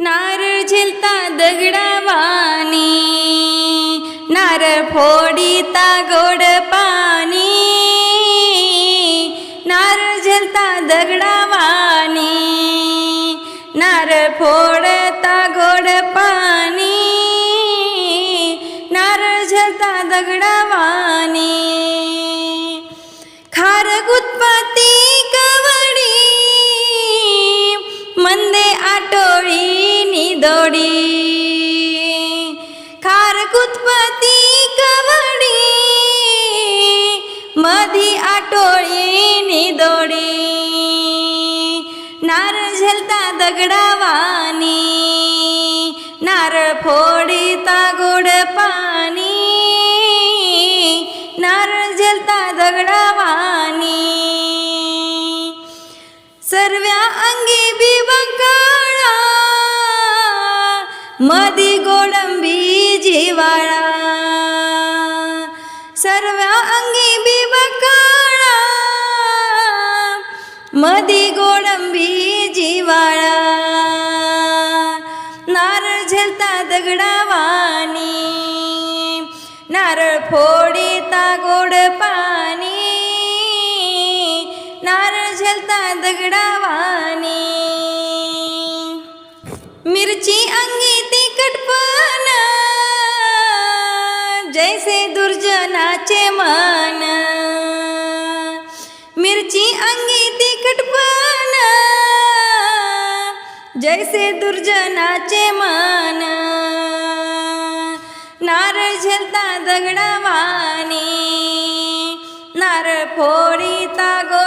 नारळ झेलता दगडावानी नारळ फोडीता गोड पाणी नारळ झेलता दगडावानी नारळ फोडता गोड पाणी नारळ झेलता दगडावानी खारक उत्पात निदोडी खारक उत्पत्ती कवडी. मधी आटोळी निदोडी. नारळ झेलता दगडावानी. नारळ फोडीता गोड पाणी नारळ झेलता दगडावानी. मधी गोडंबी जिवाळा सर्व अंगी बिबकाळा मधी गोडंबी जिवाळा नारळ झेलता दगडावानी नारळ फोडीता गोड पाणी. नारळ झेलता दगडावानी मिरची अंगी तिखटपण जैसे दुर्जनाचे मन. मिरची अंगी तिखटपण जैसे दुर्जनाचे मन. नारळ झेलता दगडावानी नारळ फोडीता गो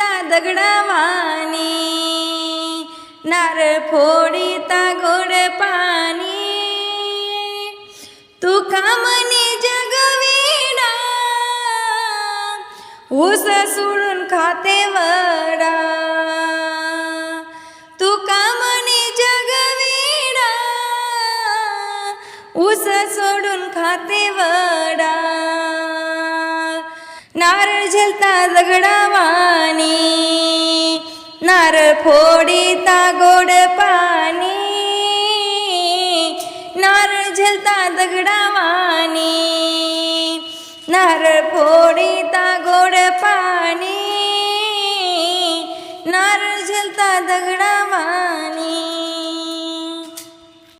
नारळ दगडावानी नारळ फोडीता गोड पाणी. तुका मनी जगविडा ऊस सोडून खाते वडा. तुका मनी जगविडा ऊस सोडून खाते वडा. नारळ झेलता दगडावानी नारळ फोडीता गोड पाणी. नारळ झेलता दगडावानी नारळ फोडीता गोड पाणी. नारळ झेलता दगडावानी